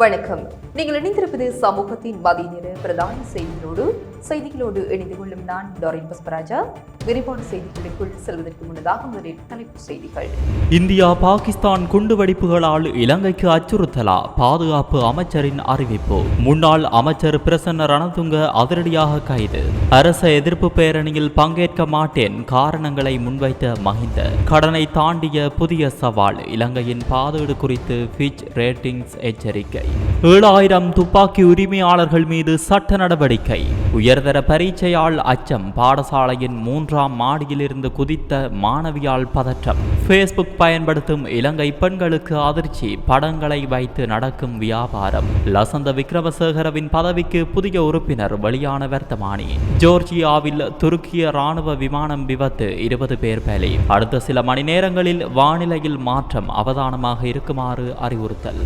வணக்கம். நீங்கள் இணைந்திருப்பது சமூகத்தின் மதிய நேர பிரதான செய்திகளோடு செய்திகளோடு இணைந்து கொள்ளும் நான் டாரின் புஷ்பராஜா விரிவான செய்திகளுக்குள் செல்வதற்கு முன்னதாக முதலில் தலைப்புச் செய்திகள். இந்தியா பாகிஸ்தான் குண்டுவெடிப்புகளால் இலங்கைக்கு அச்சுறுத்தலா? பாதுகாப்பு அமைச்சரின் அறிவிப்பு. முன்னாள் அமைச்சர் பிரசன்ன ரணதுங்க அதிரடியாக கைது. அரச எதிர்ப்பு பேரணியில் பங்கேற்க மாட்டேன் காரணங்களை முன்வைத்த மஹிந்த. கடனை தாண்டிய புதிய சவால். இலங்கையின் பாதீடு குறித்து ஃபிச் ரேட்டிங்ஸ் எச்சரிக்கை. ஏழாயிரம் துப்பாக்கி உரிமையாளர்கள் மீது சட்ட நடவடிக்கை. உயர்தர பரீட்சையால் அச்சம். பாடசாலையின் மூன்றாம் மாடியிலிருந்து குதித்த மாணவியால் பதற்றம். ஃபேஸ்புக் பயன்படுத்தும் இலங்கை பெண்களுக்கு அதிர்ச்சி. படங்களை வைத்து நடக்கும் வியாபாரம். லசந்த விக்ரமசேகரவின் பதவிக்கு புதிய உறுப்பினர் வெளியான வர்த்தமானி. ஜோர்ஜியாவில் துருக்கிய ராணுவ விமானம் விபத்து இருபது பேர் பலி. அடுத்த சில மணி நேரங்களில் வானிலையில் மாற்றம் அவதானமாக இருக்குமாறு அறிவுறுத்தல்.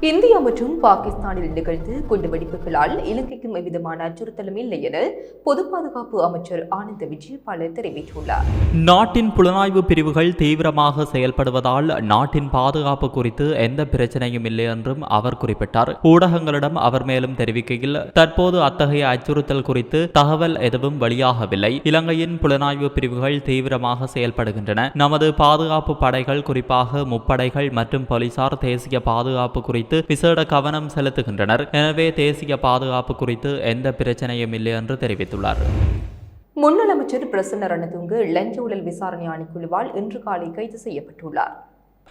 இந்தியா மற்றும் பாகிஸ்தானில் நிகழ்ந்து குண்டுவெடிப்புகளால் இலங்கைக்கும் எவ்விதமான அச்சுறுத்தலும் இல்லை என பொது பாதுகாப்பு அமைச்சர் ஆனந்த விஜயபால தெரிவித்துள்ளார். நாட்டின் புலனாய்வு பிரிவுகள் தீவிரமாக செயல்படுவதால் நாட்டின் பாதுகாப்பு குறித்து எந்த பிரச்சனையும் இல்லை என்றும் அவர் குறிப்பிட்டார். ஊடகங்களிடம் அவர் மேலும் தெரிவிக்கையில் தற்போது அத்தகைய அச்சுறுத்தல் குறித்து தகவல் எதுவும் வெளியாகவில்லை. இலங்கையின் புலனாய்வு பிரிவுகள் தீவிரமாக செயல்படுகின்றன. நமது பாதுகாப்பு படைகள் குறிப்பாக முப்படைகள் மற்றும் போலீசார் தேசிய பாதுகாப்பு குறித்து விசேட கவனம் செலுத்துகின்றனர். எனவே தேசிய பாதுகாப்பு குறித்து எந்த பிரச்சனையும் இல்லை என்று தெரிவித்துள்ளார். முன்னாள் அமைச்சர் பிரசன்ன ரணதுங்க லஞ்ச ஊழல் விசாரணை ஆணைக்குழுவால் இன்று காலை கைது செய்யப்பட்டுள்ளார்.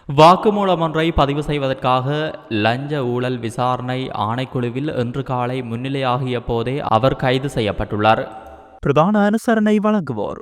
வாக்குமூலம் ஒன்றை பதிவு செய்வதற்காக லஞ்ச ஊழல் விசாரணை ஆணைக்குழுவில் இன்று காலை முன்னிலையாகிய போதே அவர் கைது செய்யப்பட்டுள்ளார். பிரதான அனுசரணை வழங்குவோர்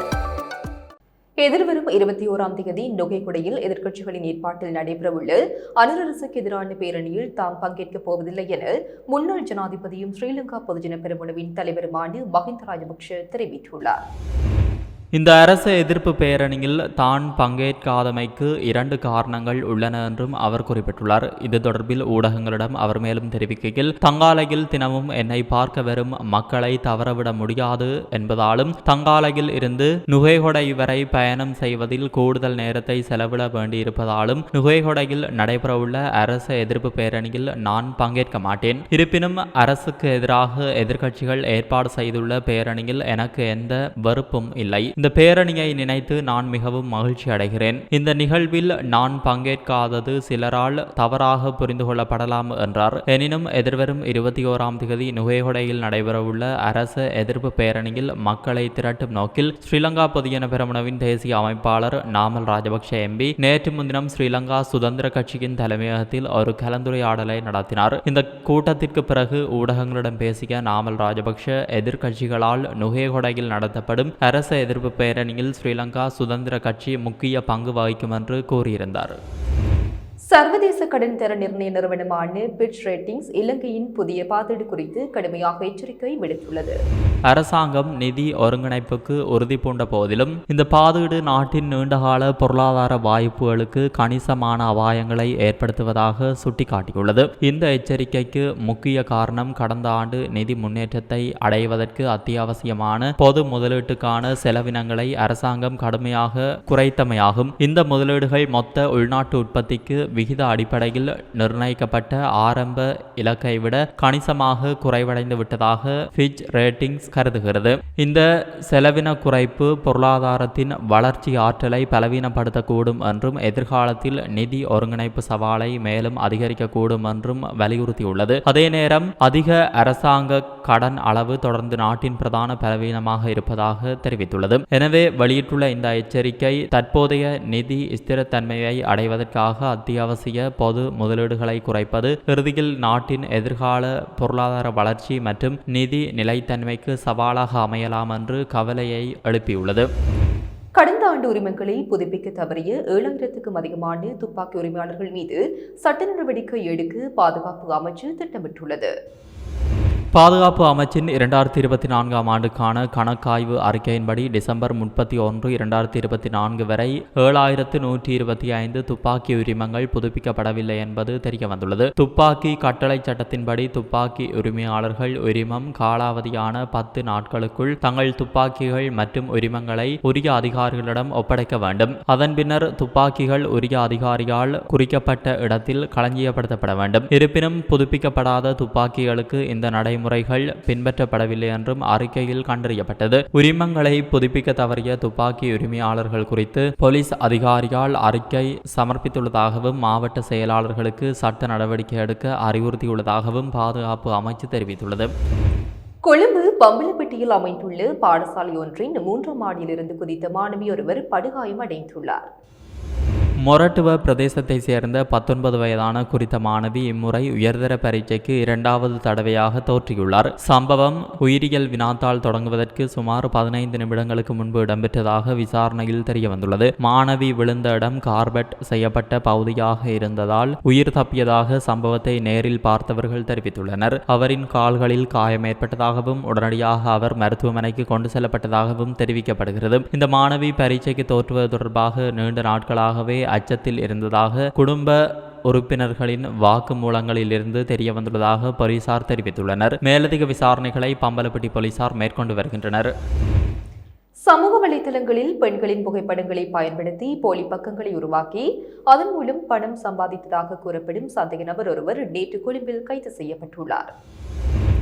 எதிர்வரும் இருபத்தி ஓராம் தேதி நுகைக்குடையில் எதிர்க்கட்சிகளின் ஏற்பாட்டில் நடைபெறவுள்ள அனரரசுக்கு எதிரான பேரணியில் தாம் பங்கேற்கப் போவதில்லை என முன்னாள் ஜனாதிபதியும் ஸ்ரீலங்கா பொதுஜன பெருமுனவின் தலைவருமான மஹிந்த ராஜபக்ஷ தெரிவித்துள்ளார். இந்த அரச எதிர்ப்பு பேரணியில் தான் பங்கேற்காதமைக்கு இரண்டு காரணங்கள் உள்ளன என்றும் அவர் குறிப்பிட்டுள்ளார். இது தொடர்பில் ஊடகங்களிடம் அவர் மேலும் தெரிவிக்கையில் தங்காலையில் தினமும் என்னை பார்க்க வரும் மக்களை தவறவிட முடியாது என்பதாலும் தங்காலையில் இருந்து நுகைகொடை வரை பயணம் செய்வதில் கூடுதல் நேரத்தை செலவிட வேண்டியிருப்பதாலும் நுகைகொடையில் நடைபெறவுள்ள அரச எதிர்ப்பு பேரணியில் நான் பங்கேற்க மாட்டேன். இருப்பினும் அரசுக்கு எதிராக எதிர்க்கட்சிகள் ஏற்பாடு செய்துள்ள பேரணியில் எனக்கு எந்த வெறுப்பும் இல்லை. இந்த பேரணியை நினைத்து நான் மிகவும் மகிழ்ச்சி அடைகிறேன். இந்த நிகழ்வில் நான் பங்கேற்காதது சிலரால் தவறாக புரிந்து கொள்ளப்படலாம் என்றார். எனினும் எதிர்வரும் இருபத்தி ஓராம் தேதி நுகைகொடையில் நடைபெறவுள்ள அரச எதிர்ப்பு பேரணியில் மக்களை திரட்டும் நோக்கில் ஸ்ரீலங்கா பொதுஜன பெருமனவின் தேசிய அமைப்பாளர் நாமல் ராஜபக்ஷ எம்பி நேற்று முன்தினம் ஸ்ரீலங்கா சுதந்திர கட்சியின் தலைமையகத்தில் ஒரு கலந்துரையாடலை நடத்தினார். இந்த கூட்டத்திற்கு பிறகு ஊடகங்களிடம் பேசிய நாமல் ராஜபக்ஷ எதிர்க்கட்சிகளால் நுகைகொடையில் நடத்தப்படும் அரச எதிர்ப்பு பேரணியில் ஸ்ரீலங்கா சுதந்திர கட்சி முக்கிய பங்கு வகிக்கும் என்று கூறியிருந்தார். சர்வதேச கடன் தர நிர்ணய நிறுவனமான பிட்ச் ரேட்டிங்ஸ் இலங்கையின் புதிய பாதீடு குறித்து கடுமையாக எச்சரிக்கை விடுத்துள்ளது. அரசாங்கம் நிதி ஒருங்கிணைப்புக்கு உறுதி பூண்ட போதிலும் இந்த பாதீடு நாட்டின் நீண்டகால பொருளாதார வாய்ப்புகளுக்கு கணிசமான அபாயங்களை ஏற்படுத்துவதாக சுட்டிக்காட்டியுள்ளது. இந்த எச்சரிக்கைக்கு முக்கிய காரணம் கடந்த ஆண்டு நிதி முன்னேற்றத்தை அடைவதற்கு அத்தியாவசியமான பொது முதலீட்டுக்கான செலவினங்களை அரசாங்கம் கடுமையாக குறைத்தமையாகும். இந்த முதலீடுகள் மொத்த உள்நாட்டு உற்பத்திக்கு விகித அடிப்படையில் நிர்ணயிக்கப்பட்ட ஆரம்ப இலக்கை விட கணிசமாக குறைவடைந்து விட்டதாக ஃபிட்ச் ரேட்டிங்ஸ் கருதுகிறது. இந்த செலவின குறைப்பு பொருளாதாரத்தின் வளர்ச்சி ஆற்றலை பலவீனப்படுத்தக்கூடும் என்றும் எதிர்காலத்தில் நிதி ஒருங்கிணைப்பு சவாலை மேலும் அதிகரிக்கக்கூடும் என்றும் வலியுறுத்தியுள்ளது. அதே நேரம் அதிக அரசாங்க கடன் அளவு தொடர்ந்து நாட்டின் பிரதான பலவீனமாக இருப்பதாக தெரிவித்துள்ளது. எனவே வெளியிட்டுள்ள இந்த எச்சரிக்கை தற்போதைய நிதி ஸ்திரத்தன்மையை அடைவதற்காக அத்தியாவசிய பொது முதலீடுகளை குறைப்பது இறுதியில் நாட்டின் எதிர்கால பொருளாதார வளர்ச்சி மற்றும் நிதி நிலைத்தன்மைக்கு சவாலாக அமையலாம் என்று கவலையை எழுப்பியுள்ளது. கடந்த ஆண்டு உரிமங்களை புதுப்பிக்க தவறிய ஏழாயிரத்துக்கும் அதிகமான துப்பாக்கி உரிமையாளர்கள் மீது சட்ட நடவடிக்கை எடுக்க பாதுகாப்பு அமைச்சு திட்டமிட்டுள்ளது. பாதுகாப்பு அமைச்சின் இரண்டாயிரத்தி இருபத்தி நான்காம் ஆண்டுக்கான கணக்காய்வு அறிக்கையின்படி டிசம்பர் முப்பத்தி ஒன்று இரண்டாயிரத்தி இருபத்தி நான்கு வரை ஏழாயிரத்து நூற்றி இருபத்தி ஐந்து துப்பாக்கி உரிமங்கள் புதுப்பிக்கப்படவில்லை என்பது தெரிய வந்துள்ளது. துப்பாக்கி கட்டளை சட்டத்தின்படி துப்பாக்கி உரிமையாளர்கள் உரிமம் காலாவதியான பத்து நாட்களுக்குள் தங்கள் துப்பாக்கிகள் மற்றும் உரிமங்களை உரிய அதிகாரிகளிடம் ஒப்படைக்க வேண்டும். அதன் பின்னர் துப்பாக்கிகள் உரிய அதிகாரியால் குறிக்கப்பட்ட இடத்தில் களஞ்சியப்படுத்தப்பட வேண்டும். இருப்பினும் புதுப்பிக்கப்படாத துப்பாக்கிகளுக்கு இந்த நடைமுறைகள் பின்பற்றப்படவில்லை என்றும் அறிக்கையில் கண்டறியப்பட்டது. உரிமங்களை புதுப்பிக்க தவறிய துப்பாக்கி உரிமையாளர்கள் குறித்து போலீஸ் அதிகாரியால் அறிக்கை சமர்ப்பித்துள்ளதாகவும் மாவட்ட செயலாளர்களுக்கு சட்ட நடவடிக்கை எடுக்க அறிவுறுத்தியுள்ளதாகவும் பாதுகாப்பு அமைச்சு தெரிவித்துள்ளது. கொழும்பு பம்பலப்பட்டியில் அமைந்துள்ள பாடசாலை ஒன்றின் மூன்றாம் மாடியிலிருந்து குதித்த மாணவி ஒருவர் படுகாயம் அடைந்துள்ளார் மொரட்டுவ பிரதேசத்தை சேர்ந்த பத்தொன்பது வயதான குறித்த மாணவி இம்முறை உயர்தர பரீட்சைக்கு இரண்டாவது தடவையாக தோற்றியுள்ளார். சம்பவம் உயிரியல் வினாத்தால் தொடங்குவதற்கு சுமார் பதினைந்து நிமிடங்களுக்கு முன்பு இடம்பெற்றதாக விசாரணையில் தெரிய வந்துள்ளது மாணவி விழுந்த இடம் கார்பெட் செய்யப்பட்ட பகுதியாக இருந்ததால் உயிர் தப்பியதாக சம்பவத்தை நேரில் பார்த்தவர்கள் தெரிவித்துள்ளனர். அவரின் கால்களில் காயம் ஏற்பட்டதாகவும் உடனடியாக அவர் மருத்துவமனைக்கு கொண்டு செல்லப்பட்டதாகவும் தெரிவிக்கப்படுகிறது. இந்த மாணவி பரீட்சைக்கு தோற்றுவது தொடர்பாக நீண்ட நாட்களாகவே அச்சத்தில் இருந்ததாக குடும்ப உறுப்பினர்களின் வாக்குமூலங்களிலிருந்து தெரிய வந்துள்ளதாக போலீசார் தெரிவித்துள்ளனர். மேலதிக விசாரணைகளை பம்பலப்பட்டி போலீசார் மேற்கொண்டு வருகின்றனர். சமூக வலைதளங்களில் பெண்களின் புகைப்படங்களை பயன்படுத்தி போலி பக்கங்களை உருவாக்கி அதன் மூலம் பணம் சம்பாதித்ததாக கூறப்படும் சந்தேக நபர் ஒருவர் நேற்று கொழும்பில் கைது செய்யப்பட்டுள்ளார்.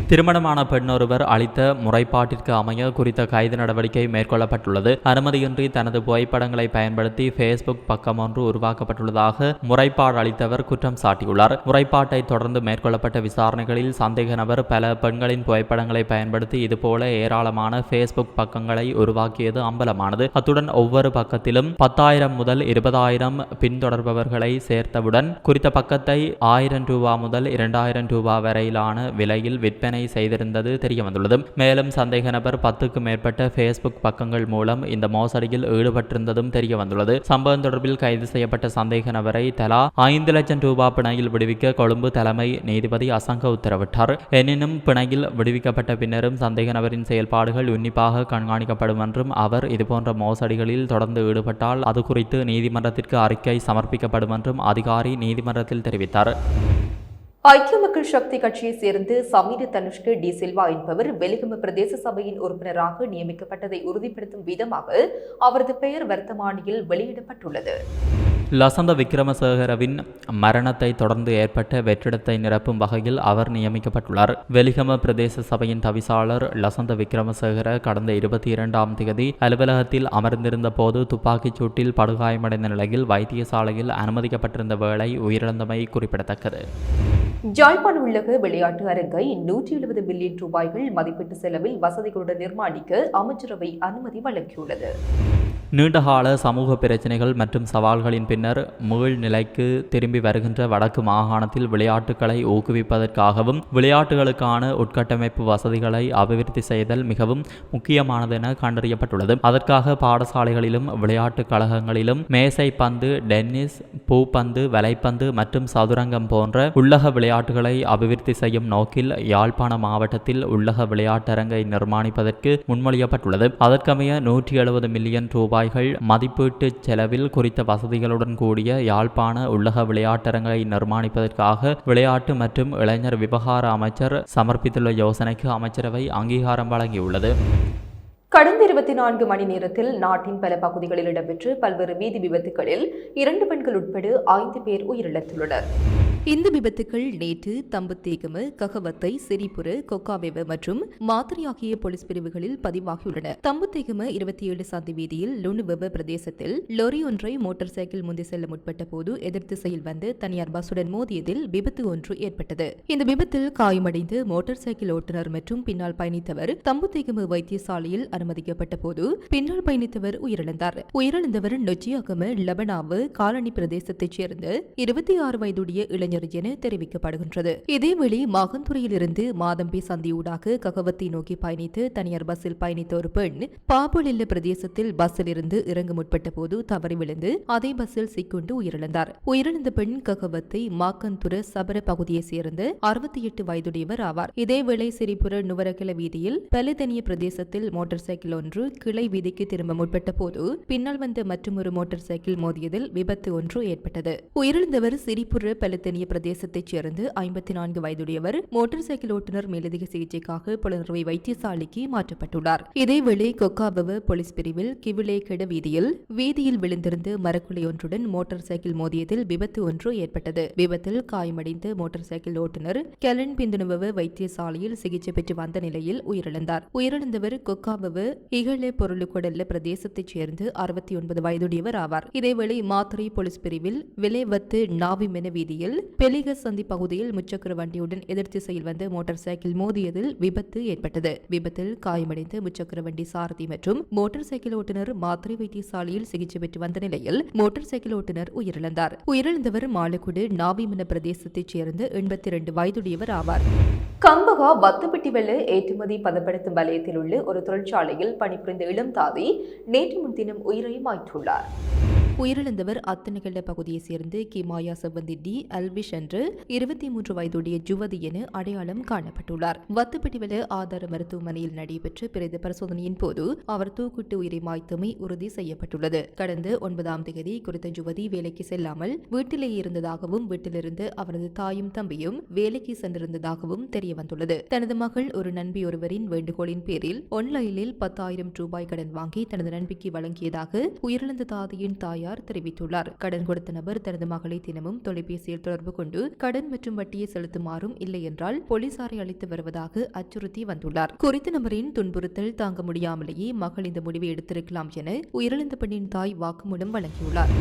திருமணமான பெண்ணொருவர் அளித்த முறைப்பாட்டிற்கு அமைய குறித்த கைது நடவடிக்கை மேற்கொள்ளப்பட்டுள்ளது. அனுமதியின்றி தனது புகைப்படங்களை பயன்படுத்தி ஃபேஸ்புக் பக்கம் ஒன்று உருவாக்கப்பட்டுள்ளதாக முறைப்பாடு அளித்தவர் குற்றம் சாட்டியுள்ளார். முறைப்பாட்டை தொடர்ந்து மேற்கொள்ளப்பட்ட விசாரணைகளில் சந்தேக நபர் பல பெண்களின் புகைப்படங்களை பயன்படுத்தி இதுபோல ஏராளமான ஃபேஸ்புக் பக்கங்களை உருவாக்கியது அம்பலமானது. அத்துடன் ஒவ்வொரு பக்கத்திலும் பத்தாயிரம் முதல் இருபதாயிரம் பின்தொடர்பவர்களை சேர்த்தவுடன் குறித்த பக்கத்தை ஆயிரம் ரூபா முதல் இரண்டாயிரம் ரூபா வரையிலான விலையில் விற்பனை செய்திருந்தது தெரிய வந்துள்ளது. மேலும் சந்தேக நபர் பத்துக்கும் மேற்பட்ட ஃபேஸ்புக் பக்கங்கள் மூலம் இந்த மோசடியில் ஈடுபட்டிருந்ததும் தெரிய வந்துள்ளது. சம்பவம் தொடர்பில் கைது செய்யப்பட்ட சந்தேக நபரை தலா ஐந்து லட்சம் ரூபாய் பிணையில் விடுவிக்க கொழும்பு தலைமை நீதிபதி அசங்க உத்தரவிட்டார். எனினும் பிணையில் விடுவிக்கப்பட்ட பின்னரும் சந்தேக நபரின் செயல்பாடுகள் உன்னிப்பாக கண்காணிக்கப்படும் என்றும் அவர் இதுபோன்ற மோசடிகளில் தொடர்ந்து ஈடுபட்டால் அது குறித்து நீதிமன்றத்திற்கு அறிக்கை சமர்ப்பிக்கப்படும் என்றும் அதிகாரி நீதிமன்றத்தில் தெரிவித்தார். ஐக்கிய மக்கள் சக்தி கட்சியைச் சேர்ந்து சமீர தனுஷ்கு டி சில்வா என்பவர் வெலிகம பிரதேச சபையின் உறுப்பினராக நியமிக்கப்பட்டதை உறுதிப்படுத்தும் விதமாக அவரது பெயர் வர்த்தமானியில் வெளியிடப்பட்டுள்ளது. லசந்த விக்ரமசேகரவின் மரணத்தை தொடர்ந்து ஏற்பட்ட வெற்றிடத்தை நிரப்பும் வகையில் அவர் நியமிக்கப்பட்டுள்ளார். வெலிகம பிரதேச சபையின் தவிசாளர் லசந்த விக்ரமசேகர கடந்த இருபத்தி இரண்டாம் தேதி அலுவலகத்தில் அமர்ந்திருந்த போது துப்பாக்கிச் சூட்டில் படுகாயமடைந்த நிலையில் வைத்தியசாலையில் அனுமதிக்கப்பட்டிருந்த வேளை உயிரிழந்தமை குறிப்பிடத்தக்கது. ஜாய்பான் உள்ளக விளையாட்டு அரங்கை நூற்றி எழுபது பில்லியன் ரூபாய்கள் மதிப்பீட்டு செலவில் வசதிகளுடன் நிர்மாணிக்க அமைச்சரவை அனுமதி வழங்கியுள்ளது. நீண்டகால சமூக பிரச்சினைகள் மற்றும் சவால்களின் பின்னர் மீள் நிலைக்கு திரும்பி வருகின்ற வடக்கு மாகாணத்தில் விளையாட்டுகளை ஊக்குவிப்பதற்காகவும் விளையாட்டுகளுக்கான உட்கட்டமைப்பு வசதிகளை அபிவிருத்தி செய்தல் மிகவும் முக்கியமானது என கண்டறியப்பட்டுள்ளது. அதற்காக பாடசாலைகளிலும் விளையாட்டுக் கழகங்களிலும் மேசை பந்து டென்னிஸ் பூப்பந்து வலைப்பந்து மற்றும் சதுரங்கம் போன்ற உள்ளக விளையாட்டுகளை அபிவிருத்தி செய்யும் நோக்கில் யாழ்ப்பாண மாவட்டத்தில் உள்ளக விளையாட்டரங்கை நிர்மாணிப்பதற்கு முன்மொழியப்பட்டுள்ளது. அதற்கமைய நூற்றி எழுபது மில்லியன் ரூபாய்கள் மதிப்பீட்டு செலவில் குறித்த வசதிகளுடன் கூடிய யாழ்ப்பாண உள்ளக விளையாட்டரங்கை நிர்மாணிப்பதற்காக விளையாட்டு மற்றும் இளைஞர் விவகார அமைச்சர் சமர்ப்பித்துள்ள யோசனைக்கு அமைச்சரவை அங்கீகாரம் வழங்கியுள்ளது. கடந்த இருபத்தி நான்கு மணி நேரத்தில் நாட்டின் பல பகுதிகளில் இடம்பெற்று பல்வேறு வீதி விபத்துகளில் இரண்டு பெண்கள் உட்பட ஐந்து பேர் உயிரிழந்துள்ளனர். இந்த விபத்துகள் நேற்று தம்பத்தேகம ககவத்தை சிரிபுர கொக்காவேவ மற்றும் மாத்திரை ஆகிய போலீஸ் பிரிவுகளில் பதிவாகியுள்ளன. தம்பத்தேகம இருபத்தி ஏழு சந்தி வீதியில் லுணுவெவ பிரதேசத்தில் லொரி ஒன்றை மோட்டார் சைக்கிள் முந்தி செல்ல முற்பட்ட போது எதிர் திசையில் வந்து தனியார் பஸ்ஸுடன் மோதியதில் விபத்து ஒன்று ஏற்பட்டது. இந்த விபத்தில் காயமடைந்து மோட்டார் சைக்கிள் ஓட்டுநர் மற்றும் பின்னால் பயணித்தவர் தம்புத்தேகம வைத்தியசாலையில் அனுமதிக்கப்பட்ட போது பின்னால் பயணித்தவர் உயிரிழந்தார். உயிரிழந்தவர் நொச்சியாகம லபனாவு காலனி பிரதேசத்தைச் சேர்ந்த இருபத்தி ஆறு வயதுடைய இளைஞர் என தெரிவிக்கப்படுகின்றது. இதேவேளை மாகந்துறையிலிருந்து மாதம்பி சந்தியூடாக ககவத்தை நோக்கி பயணித்து தனியார் பஸ்ஸில் பயணித்த ஒரு பெண் பாபுலில்ல பிரதேசத்தில் பஸ்ஸில் இருந்து இறங்க முற்பட்ட போது தவறி விழுந்து அதே பஸ்ஸில் சிக்கொண்டு உயிரிழந்தார். உயிரிழந்த பெண் ககவத்தை மாக்கந்துர சபர பகுதியைச் சேர்ந்த அறுபத்தி எட்டு வயதுடையவர் ஆவார். இதேவேளை சிரிபுர நுவரகில வீதியில் பலதனிய பிரதேசத்தில் மோட்டார் சைக்கிள் ஒன்று கிளை வீதிக்கு திரும்ப முற்பட்ட போது பின்னால் வந்த மற்றொரு மோட்டார் சைக்கிள் மோதியதில் விபத்து ஒன்று ஏற்பட்டது. உயிரிழந்தவர் சிரிபுர பலத்தனிய பிரதேசத்தைச் சேர்ந்து ஐம்பத்தி நான்கு வயதுடையவர் மோட்டார் சைக்கிள் ஓட்டுநர் மேலதிக சிகிச்சைக்காக புலனர்வை வைத்தியசாலைக்கு மாற்றப்பட்டுள்ளார். இதேவேளை கொக்காபவ போலீஸ் பிரிவில் கிவிலே கெட வீதியில் வீதியில் விழுந்திருந்து மரக்குலை ஒன்றுடன் மோட்டார் சைக்கிள் மோதியதில் விபத்து ஒன்று ஏற்பட்டது. விபத்தில் காயமடைந்த மோட்டார் சைக்கிள் ஓட்டுநர் கெலன் பிந்துணுவ வைத்தியசாலையில் சிகிச்சை பெற்று வந்த நிலையில் உயிரிழந்தார். உயிரிழந்தவர் கொக்காபவ பிரிவு இகழே பொருளுக்குடல்ல பிரதேசத்தைச் சேர்ந்து அறுபத்தி ஒன்பது வயதுடையவர் ஆவார். இதேவேளை மாத்தறை போலீஸ் பிரிவில் விலைவத்து நாவிமென வீதியில் பெலிக சந்தி பகுதியில் முச்சக்கர வண்டியுடன் எதிர் திசையில் வந்த மோட்டார் சைக்கிள் மோதியதில் விபத்து ஏற்பட்டது. விபத்தில் காயமடைந்த முச்சக்கர வண்டி சாரதி மற்றும் மோட்டார் சைக்கிள் ஓட்டுநர் மாத்திரை வைத்தியசாலையில் சிகிச்சை பெற்று வந்த நிலையில் மோட்டார் சைக்கிள் ஓட்டுநர் உயிரிழந்தார். உயிரிழந்தவர் மாலக்குடு நாவிமன பிரதேசத்தைச் சேர்ந்த எண்பத்தி இரண்டு வயதுடையவர் ஆவார். கம்பகா வத்துப்பட்டி வெள்ள ஏற்றுமதி பதப்படுத்தும் வலயத்தில் உள்ள ஒரு தொழிற்சாலை தொழிற்சாலையில் பணிபுரிந்த இளம் தாதி நேற்று முன்தினம் உயிரை மாய்த்துள்ளார். உயிரிழந்தவர் அத்தனகல்ல பகுதியைச் சேர்ந்து கிமாயா செவ்வந்தி டி அல்விஷ் என்று இருபத்தி மூன்று வயதுடைய ஜுவதி என அடையாளம் காணப்பட்டுள்ளார். வத்துப்பட்டிவல ஆதார மருத்துவமனையில் நடைபெற்ற பிரேத பரிசோதனையின் போது அவர் தூக்கிட்டு உயிரை மாய்த்தமை உறுதி செய்யப்பட்டுள்ளது. கடந்த ஒன்பதாம் தேதி குறித்த ஜுவதி வேலைக்கு செல்லாமல் வீட்டிலேயே இருந்ததாகவும் வீட்டிலிருந்து அவரது தாயும் தம்பியும் வேலைக்கு சென்றிருந்ததாகவும் தெரிய வந்துள்ளது தனது மகள் ஒரு நண்பியொருவரின் வேண்டுகோளின் பேரில் ஒன்லைனில் பத்தாயிரம் ரூபாய் கடன் வாங்கி தனது நண்பிக்கு வழங்கியதாக உயிரிழந்த தாதியின் தாயார் தெரிவித்துள்ளார். கடன் கொடுத்த நபர் தனது மகளை தினமும் தொலைபேசியில் தொடர்பு கொண்டு கடன் மற்றும் வட்டியை செலுத்துமாறும் இல்லை என்றால் போலீசாரை அழைத்து வருவதாக அச்சுறுத்தி வந்துள்ளார். குறித்த நபரின் துன்புறுத்தல் தாங்க முடியாமலேயே மகள் இந்த முடிவை எடுத்திருக்கலாம் என உயிரிழந்த பெண்ணின் தாய் வாக்குமூலம் வழங்கியுள்ளார்.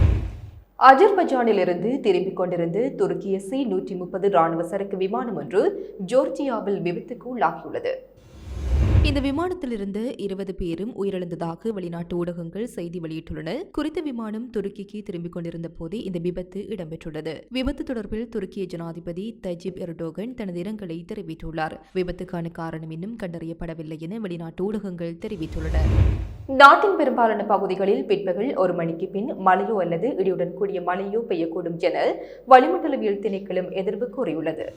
அஜர்பஜானிலிருந்து திரும்பிக் கொண்டிருந்து துருக்கிய சி நூற்றி முப்பது ராணுவ சரக்கு விமானம் ஒன்று ஜோர்ஜியாவில் விபத்துக்கு உள்ளாகியுள்ளது. இந்த விமானத்திலிருந்து இருபது பேரும் உயிரிழந்ததாக வெளிநாட்டு ஊடகங்கள் செய்தி வெளியிட்டுள்ளன. குறித்த விமானம் துருக்கிக்கு திரும்பிக் கொண்டிருந்த போது இந்த விபத்து இடம்பெற்றுள்ளது. விபத்து தொடர்பில் துருக்கிய ஜனாதிபதி தஜிப் எர்டோகன் தனது இரங்கலை தெரிவித்துள்ளார். விபத்துக்கான காரணம் இன்னும் கண்டறியப்படவில்லை என வெளிநாட்டு ஊடகங்கள் தெரிவித்துள்ளன. நாட்டின் பெரும்பாலான பகுதிகளில் பிற்பகல் ஒரு மணிக்கு பின் மழையோ அல்லது இடியுடன் கூடிய மழையோ பெய்யக்கூடும் என வளிமண்டலவியல் திணைக்களம் எதிர்வு கூறியுள்ளது.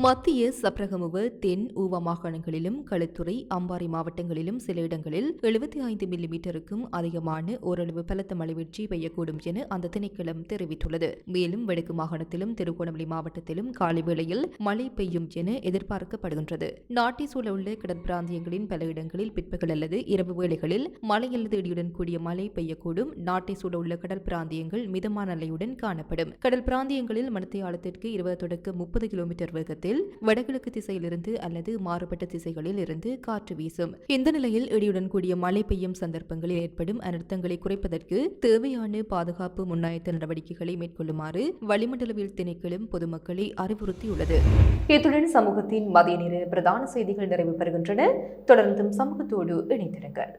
மத்திய சப்ரகமுவ தென் ஊவ மாகாணங்களிலும் களுத்துறை அம்பாறை மாவட்டங்களிலும் சில இடங்களில் எழுபத்தி ஐந்து மில்லிமீட்டருக்கும் அதிகமான ஓரளவு பலத்த மழை வீழ்ச்சி பெய்யக்கூடும் என அந்த திணைக்களம் தெரிவித்துள்ளது. மேலும் வடக்கு மாகாணத்திலும் திருகோணமலை மாவட்டத்திலும் காலை வேளையில் மழை பெய்யும் என எதிர்பார்க்கப்படுகின்றது. நாட்டை சூழ உள்ள கடற்பிராந்தியங்களின் பல இடங்களில் பிற்பகல் அல்லது இரவு வேளைகளில் மழை அல்லது இடியுடன் கூடிய மழை பெய்யக்கூடும். நாட்டை சூழ உள்ள கடல் பிராந்தியங்கள் மிதமான அலையுடன் காணப்படும். கடல் பிராந்தியங்களில் மணித்தியாலத்திற்கு இருபது தொடக்க முப்பது கிலோமீட்டர் வேகத்தில் வடகிழக்கு திசையிலிருந்து அல்லது மாறுபட்ட திசைகளில் இருந்து காற்று வீசும். இந்த நிலையில் இடியுடன் கூடிய மழை பெய்யும் சந்தர்ப்பங்களில் ஏற்படும் அனர்த்தங்களை குறைப்பதற்கு தேவையான பாதுகாப்பு முன்னாயத்த நடவடிக்கைகளை மேற்கொள்ளுமாறு வளிமண்டலவியல் திணைக்களம் பொதுமக்களை அறிவுறுத்தியுள்ளது. இத்துடன் சமூகத்தின் மதிய நேர பிரதான செய்திகள் நிறைவு பெறுகின்றன. தொடர்ந்தும் சமூகத்தோடு இணைந்திருங்கள்.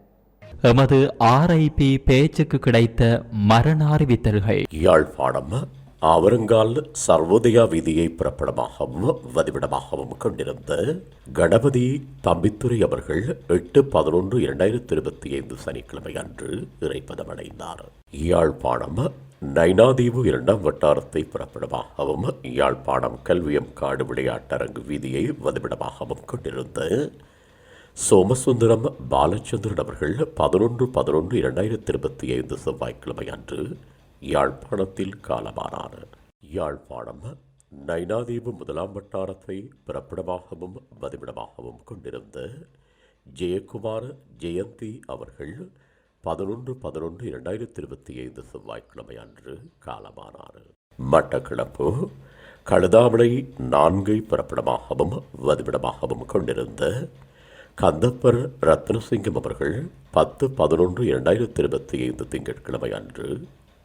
எமது ஆர்ஐபி பேச்சுக்கு கிடைத்த மரண அறிவித்தல்கள். யாழ்ப்பாணம் ஆவரங்கால் சர்வோதயா வீதியை புறப்படமாகவும் வதிவிடமாகவும் கொண்டிருந்த கணபதி தம்பித்துரை அவர்கள் எட்டு பதினொன்று இரண்டாயிரத்தி இருபத்தி ஐந்து சனிக்கிழமை அன்று இறைப்பதமடைந்தார் யாழ்ப்பாணம் நைனாதீவு இரண்டாம் வட்டாரத்தை பிறப்பிடமாகவும் யாழ்ப்பாணம் கல்வியம் காடு விளையாட்டரங்கு வீதியை வதிவிடமாகவும் கொண்டிருந்த சோமசுந்தரம் பாலச்சந்திரன் அவர்கள் பதினொன்று பதினொன்று இரண்டாயிரத்தி இருபத்தி ஐந்து செவ்வாய்க்கிழமை அன்று யாழ்ப்பாணத்தில் காலமானார். யாழ்ப்பாணம் நைனாதீவு முதலாம் வட்டாரத்தை பிறப்பிடமாகவும் வதிவிடமாகவும் கொண்டிருந்த ஜெயக்குமார் ஜெயந்தி அவர்கள் பதினொன்று பதினொன்று இரண்டாயிரத்தி இருபத்தி ஐந்து செவ்வாய்க்கிழமை அன்று காலமானார். மட்டக்கிழப்பு கழுதாமலை நான்கை பிறப்பிடமாகவும் வதிவிடமாகவும் கொண்டிருந்த கந்தப்பர் ரத்னசிங்கம் அவர்கள் பத்து பதினொன்று இரண்டாயிரத்தி இருபத்தி ஐந்து திங்கட்கிழமை அன்று